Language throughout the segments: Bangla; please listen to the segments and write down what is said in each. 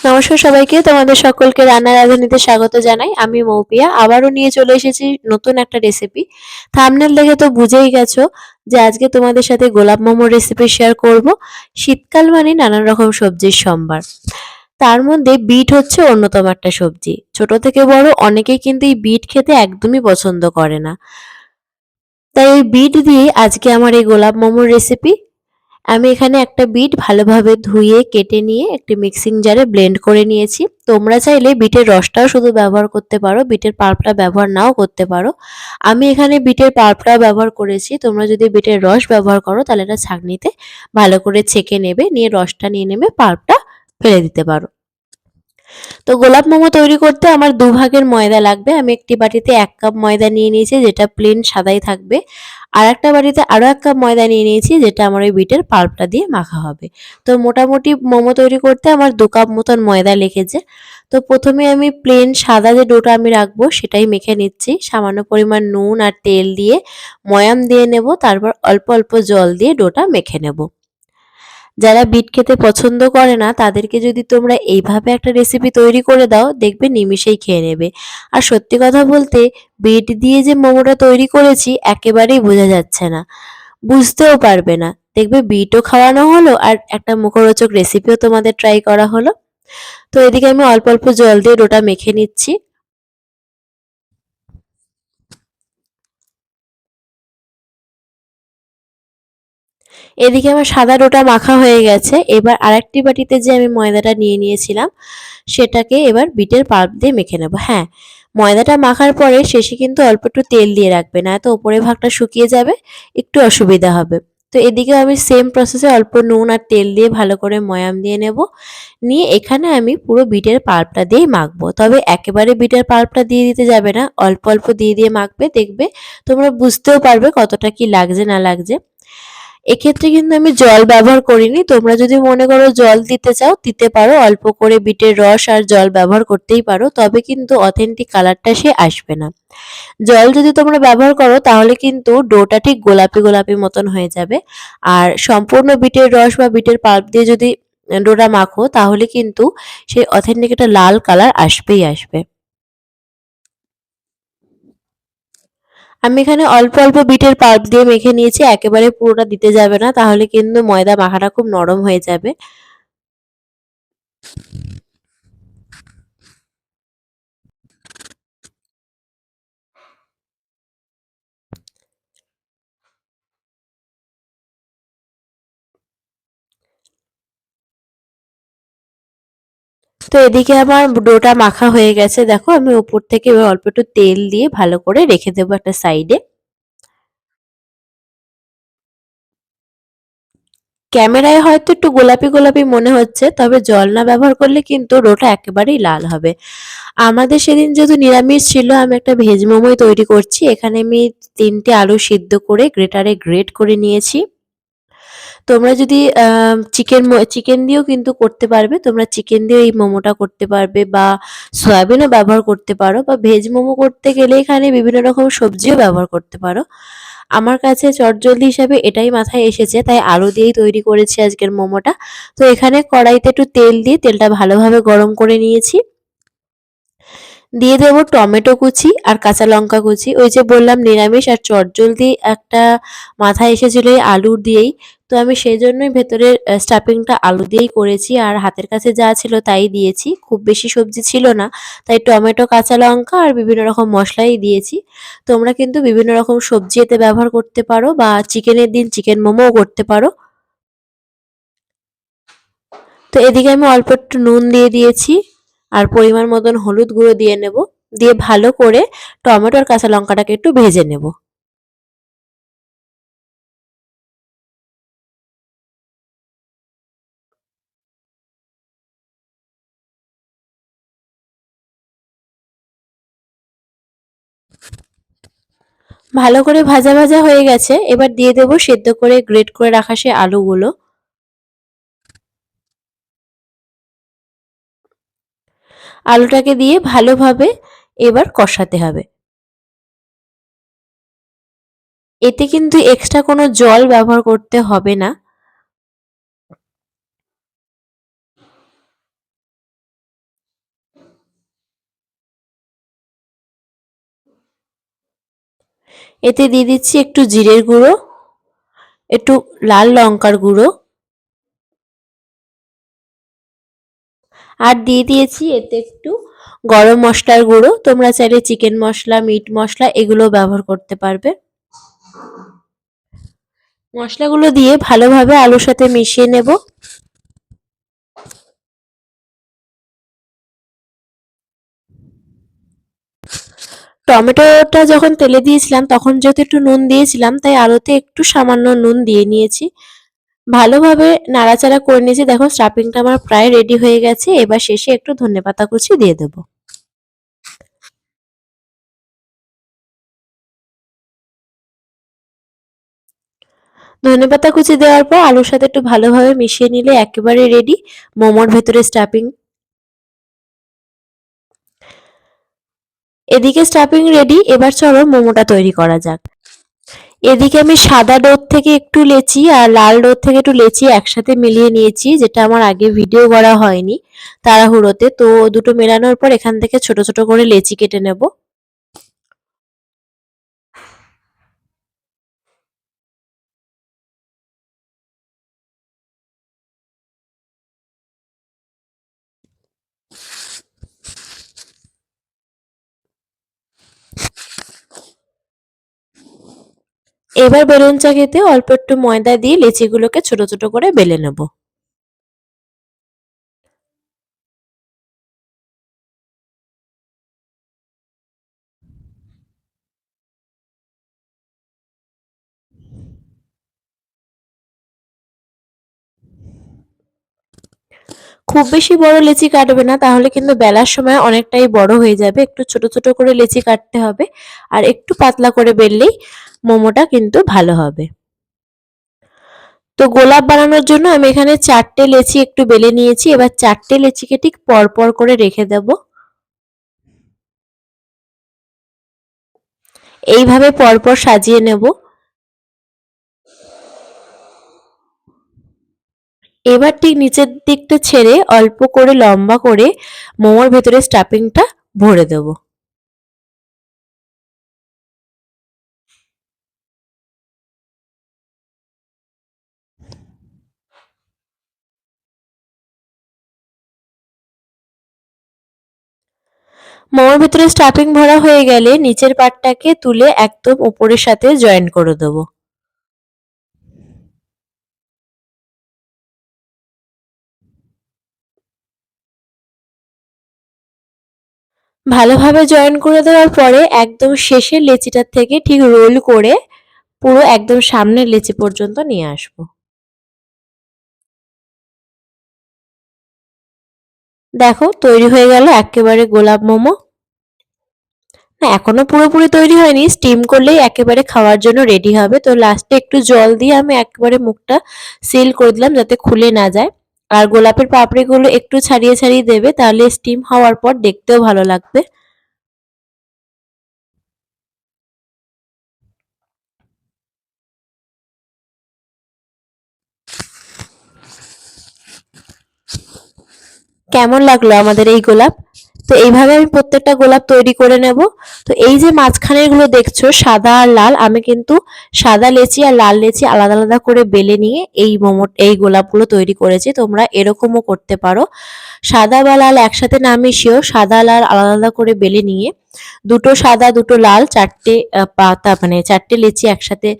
নমস্কার সবাইকে, তোমাদের সকলকে রান্না রাঁধুনিতে স্বাগত জানাই। আমি মৌপিয়া, আবারও নিয়ে চলে এসেছি নতুন একটা রেসিপি থামনেল দেখে তো বুঝেই গেছো যে আজকে তোমাদের সাথে গোলাপ মোমোর রেসিপি শেয়ার করব। শীতকাল মানে নানান রকম সবজির সম্ভার। তার মধ্যে বিট হচ্ছে অন্যতম একটা সবজি। ছোট থেকে বড় অনেকেই কিন্তু এই বিট খেতে একদমই পছন্দ করে না। তাই ওই বিট দিয়ে আজকে আমার এই গোলাপ মোমোর রেসিপি আমি এখানে একটা বিট ভালোভাবে ধুয়ে, কেটে নিয়ে একটি মিক্সিং জারে ব্লেন্ড করে নিয়েছি। তোমরা চাইলে বিটের রসটাও শুধু ব্যবহার করতে পারো, বিটের পাল্পটা ব্যবহার নাও করতে পারো। আমি এখানে বিটের পাল্পটা ব্যবহার করেছি। তোমরা যদি বিটের রস ব্যবহার করো, তাহলে এটা ছাঁকনিতে ভালো করে ছেঁকে নেবে, নিয়ে রসটা নিয়ে নেবে, পাল্পটা ফেলে দিতে পারো। তো গোলাপ মোমো তৈরি করতে আমার দু ভাগের ময়দা লাগবে। আমি একটি বাটিতে এক কাপ ময়দা নিয়ে নিয়েছি, যেটা প্লেন সাদাই থাকবে। আর একটা বাটিতে আরও এক কাপ ময়দা নিয়ে নিয়েছি, যেটা আমার ওই বিটের পাল্পটা দিয়ে মাখা হবে। তো মোটামুটি মোমো তৈরি করতে আমার দু কাপ মতন ময়দা লেগেছে। তো প্রথমে আমি প্লেন সাদা যে ডোটা আমি রাখব, সেটাই মেখে নিচ্ছি। সামান্য পরিমাণ নুন আর তেল দিয়ে ময়াম দিয়ে নেব, তারপর অল্প অল্প জল দিয়ে ডোটা মেখে নেব। যারা বিট খেতে পছন্দ করে না, তাদেরকে যদি তোমরা এইভাবে একটা রেসিপি তৈরি করে দাও, দেখবে নিমিষেই খেয়ে নেবে। আর সত্যি কথা বলতে, বিট দিয়ে যে মোমোটা তৈরি করেছি, একেবারেই বোঝা যাচ্ছে না। বুঝতেও পারবে না। দেখবে বিটও খাওয়ানো হলো, আর একটা মুখরোচক রেসিপিও তোমাদের ট্রাই করা হলো। তো এদিকে আমি অল্প অল্প জল দিয়ে ডোটা মেখে নিচ্ছি। এদিকে আমার সাদা ডোটা মাখা হয়ে গেছে। এবার আরেকটি বাটিতে যে আমি ময়দাটা নিয়ে নিয়েছিলাম, সেটাকে এবার বিটের পাল্প দিয়ে মেখে নেব। হ্যাঁ ময়দাটা মাখার পরে শেষে কিন্তু অল্প একটু তেল দিয়ে রাখবে, না তো ওপরে ভাগটা শুকিয়ে যাবে, একটু অসুবিধা হবে। তো এদিকে আমি সেম প্রসেসে অল্প নুন আর তেল দিয়ে ভালো করে ময়াম দিয়ে নেব। নিয়ে এখানে আমি পুরো বিটের পাল্পটা দিয়েই মাখবো। তবে একেবারে বিটের পাল্পটা দিয়ে দিতে যাবে না, অল্প অল্প দিয়ে দিয়ে মাখবে, দেখবে তোমরা বুঝতেও পারবে কতটা কি লাগছে না লাগছে। এক্ষেত্রে কিন্তু আমি জল ব্যবহার করিনি। তোমরা যদি মনে করো জল দিতে চাও, দিতে পারো। অল্প করে বিটের রস আর জল ব্যবহার করতেই পারো, তবে কিন্তু অথেন্টিক কালারটা সে আসবে না। জল যদি তোমরা ব্যবহার করো, তাহলে কিন্তু ডোটা ঠিক গোলাপি গোলাপি মতন হয়ে যাবে। আর সম্পূর্ণ বিটের রস বা বিটের পাল্প দিয়ে যদি ডোটা মাখো, তাহলে কিন্তু সেই অথেন্টিক একটা লাল কালার আসবেই আসবে। আমি এখানে অল্প অল্প বিটের পাল্প দিয়ে মেখে নিয়েছি, একেবারে পুরোটা দিতে যাবে না, তাহলে কিন্তু ময়দা মাখাটা খুব নরম হয়ে যাবে। তো এদিকে আমার ডোটা মাখা হয়ে গেছে। দেখো, আমি উপর থেকে অল্প একটু তেল দিয়ে ভালো করে রেখে দেবো একটা সাইডে। ক্যামেরায় হয়তো একটু গোলাপি গোলাপি মনে হচ্ছে, তবে জল না ব্যবহার করলে কিন্তু ডোটা একেবারেই লাল হবে। আমাদের সেদিন যেহেতু নিরামিষ ছিল, আমি একটা ভেজ মোমোই তৈরি করছি। এখানে আমি তিনটে আলু সিদ্ধ করে গ্রেটারে গ্রেট করে নিয়েছি। তোমরা যদি চিকেন চিকেন দিয়েও কিন্তু করতে পারবে। তোমরা চিকেন দিয়েও এই মোমোটা করতে পারবে বা সয়াবিনও ব্যবহার করতে পারো বা ভেজ মোমো করতে গেলে এখানে বিভিন্ন রকম সবজিও ব্যবহার করতে পারো। আমার কাছে চটজলদি হিসাবে এটাই মাথায় এসেছে, তাই আলু দিয়েই তৈরি করেছি আজকের মোমোটা। তো এখানে কড়াইতে একটু তেল দিয়ে, তেলটা ভালোভাবে গরম করে নিয়েছি। দিয়ে দেব টমেটো কুচি আর কাঁচা লঙ্কা কুচি। ওই যে বললাম নিরামিষ আর চটজলদি একটা মাথায় এসেছিল এই আলু দিয়েই। তো আমি সেই জন্যই ভেতরের স্টাফিংটা আলু দিয়েই করেছি। আর হাতের কাছে যা ছিল তাই দিয়েছি। খুব বেশি সবজি ছিল না। তাই টমেটো, কাঁচা লঙ্কা আর বিভিন্ন রকম মশলাই দিয়েছি। তোমরা কিন্তু বিভিন্ন রকম সবজি এতে ব্যবহার করতে পারো বা চিকেনের দিন চিকেন মোমোও করতে পারো। তো এদিকে আমি অল্প একটু নুন দিয়ে দিয়েছি। আর পরিমাণ মতন হলুদ গুঁড়ো দিয়ে নেব। দিয়ে ভালো করে টমেটো আর কাঁচা লঙ্কাটাকে একটু ভেজে নেব। ভালো করে ভাজা ভাজা হয়ে গেছে। এবার দিয়ে দেবো সেদ্ধ করে গ্রেট করে রাখা সে আলুগুলো। আলুটাকে দিয়ে ভালোভাবে এবার কষাতে হবে। এতে কিন্তু এক্সট্রা কোনো জল ব্যবহার করতে হবে না। এতে দিয়ে দিচ্ছি একটু জিরের গুঁড়ো, একটু লাল লঙ্কার গুঁড়ো। আর দিয়ে দিয়েছি এতে একটু গরম মশলার গুঁড়ো। তোমরা চাইলে চিকেন মশলা, মিট মশলা এগুলো ব্যবহার করতে পারবে। মশলাগুলো দিয়ে ভালোভাবে আলুর সাথে মিশিয়ে নেব। টমেটোটা যখন তেলে দিয়েছিলাম, তখন যেহেতু একটু নুন দিয়েছিলাম, তাই আলুতে একটু সামান্য নুন দিয়ে নিয়েছি। ভালোভাবে নাড়াচাড়া করে নিয়েছি। দেখো, স্টাফিংটা আমার প্রায় রেডি হয়ে গেছে। এবার শেষে একটু ধনে পাতা কুচি দিয়ে দেব। ধনে পাতা কুচি দেওয়ার পর আলুর সাথে একটু ভালোভাবে মিশিয়ে নিলে একেবারে রেডি। মোমোর ভেতরে স্টাফিং এদিকে স্টাফিং রেডি, এবার চলো মোমোটা তৈরি করা যাক। এদিকে আমি সাদা ডোর থেকে একটু লেচি আর লাল ডোর থেকে একটু লেচি একসাথে মিলিয়ে নিয়েছি, যেটা আমার আগে ভিডিও করা হয়নি তাড়াহুড়োতে। তো দুটো মেলানোর পর এখান থেকে ছোট ছোট করে লেচি কেটে নেব। এবার বেলুন চা খেতে অল্প একটু ময়দা দিয়ে লেচিগুলোকে ছোট ছোট করে বেলে নেব। খুব বেশি বড় লেচি কাটবে না, তাহলে কিন্তু বেলার সময় অনেকটাই বড় হয়ে যাবে। একটু ছোট ছোট করে লেচি কাটতে হবে আর একটু পাতলা করে বেললেই মোমোটা কিন্তু ভালো হবে। তো গোলাপ বানানোর জন্য আমি এখানে চারটে লেচি একটু বেলে নিয়েছি, এবার চারটে লেচিকে ঠিক পরপর করে রেখে দেব। এইভাবে পরপর সাজিয়ে নেব। এবার ঠিক নিচের দিকটা ছেড়ে অল্প করে লম্বা করে মোমোর ভেতরে স্টাফিংটা ভরে দেবো। মোমোর ভেতরে স্টাফিং ভরা হয়ে গেলে নিচের পাটটাকে তুলে একদম উপরের সাথে জয়েন করে দেব। ভালোভাবে জয়েন করে দেওয়ার পরে একদম শেষের লেচিটার থেকে ঠিক রোল করে পুরো একদম সামনের লেচি পর্যন্ত নিয়ে আসব। দেখো, তৈরি হয়ে গেল একেবারে গোলাপ মোমো। এখনও পুরোপুরি তৈরি হয়নি স্টিম করলেই একেবারে খাওয়ার জন্য রেডি হবে। তো লাস্টে একটু জল দিয়ে আমি একেবারে মুখটা সিল করে দিলাম যাতে খুলে না যায়। আর গোলাপের পাপড়িগুলো একটু ছাড়িয়ে ছাড়িয়ে দেবে, তাহলে স্টিম হওয়ার পর দেখতেও ভালো লাগবে। কেমন লাগল আমাদের এই গোলাপ? তো এইভাবে আমি প্রত্যেকটা গোলাপ তৈরি করে নেব। তো এই যে মাঝখানেরগুলো দেখছ, সাদা আর লাল, আমি কিন্তু সাদা লেচি আর লাল লেচি আলাদা আলাদা করে বেলে নিয়ে এই মোমো এই গোলাপগুলো তৈরি করেছি। তোমরা এরকমও করতে পারো। সাদা বা লাল একসাথে না মিশিয়েও সাদা, লাল আলাদা আলাদা করে বেলে নিয়ে দুটো সাদা, দুটো লাল চারটে পাতা মানে চারটে লেচি একসাথে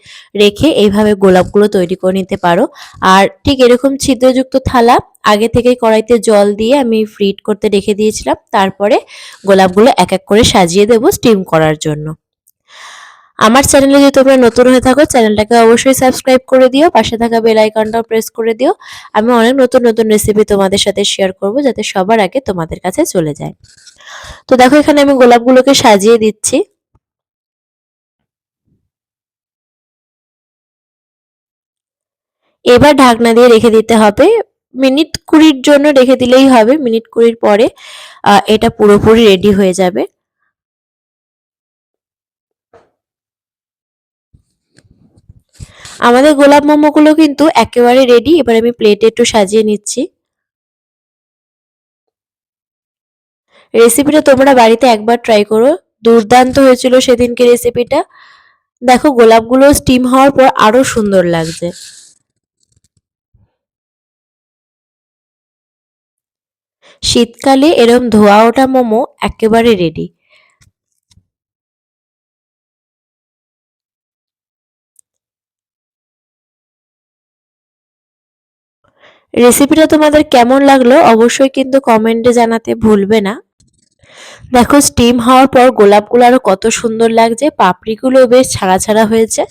রেখে এইভাবে গোলাপগুলো তৈরি করে নিতে পারো। আর ঠিক এরকম ছিদ্রযুক্ত থালা আগে থেকেই কড়াইতে জল দিয়ে আমি ফ্রিট করতে রেখে দিয়েছিলাম। তারপরে গোলাপগুলো এক এক করে সাজিয়ে দেবো স্টিম করার জন্য। আমার চ্যানেলে যদি তোমরা নতুন হয়ে থাকো চ্যানেলটাকে অবশ্যই সাবস্ক্রাইব করে দিও, পাশে থাকা বেল আইকনটাও প্রেস করে দিও। আমি অনেক নতুন নতুন রেসিপি তোমাদের সাথে শেয়ার করব, যাতে সবার আগে তোমাদের কাছে চলে যায়। তো দেখো, এখানে আমি গোলাপগুলোকে সাজিয়ে দিচ্ছি। এবার ঢাকনা দিয়ে রেখে দিতে হবে। মিনিট কুড়ির জন্য রেখে দিলেই হবে, মিনিট কুড়ির পরে এটা পুরোপুরি রেডি হয়ে যাবে। আমাদের গোলাপ মোমোগুলো কিন্তু একেবারে রেডি এবার আমি প্লেটে একটু সাজিয়ে নিচ্ছি। রেসিপিটা তোমরা বাড়িতে একবার ট্রাই করো। দুর্দান্ত হয়েছিল সেদিনকে রেসিপিটা দেখো, গোলাপগুলো স্টিম হওয়ার পর আরও সুন্দর লাগছে। শীতকালে এরম ধোয়া ওঠা মোমো একেবারে রেডি রেসিপিটা তোমাদের কেমন লাগল অবশ্যই কিন্তু কমেন্টে জানাতে ভুলবে না। দেখো স্টিম হওয়ার পর গোলাপগুলো আরও কত সুন্দর লাগছে পাপড়িগুলো বেশ ছাড়া ছাড়া হয়েছে।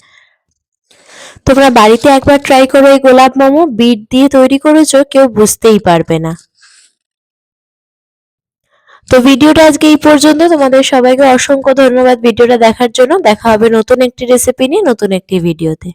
তোমরা বাড়িতে একবার ট্রাই করো এই গোলাপ মোমো, বিট দিয়ে তৈরি করেছ, কেউ বুঝতেই পারবে না। তো ভিডিওটা আজকে এই পর্যন্ত, তোমাদের সবাইকে অসংখ্য ধন্যবাদ ভিডিওটা দেখার জন্য। দেখা হবে নতুন একটি রেসিপি নিয়ে, নতুন একটি ভিডিওতে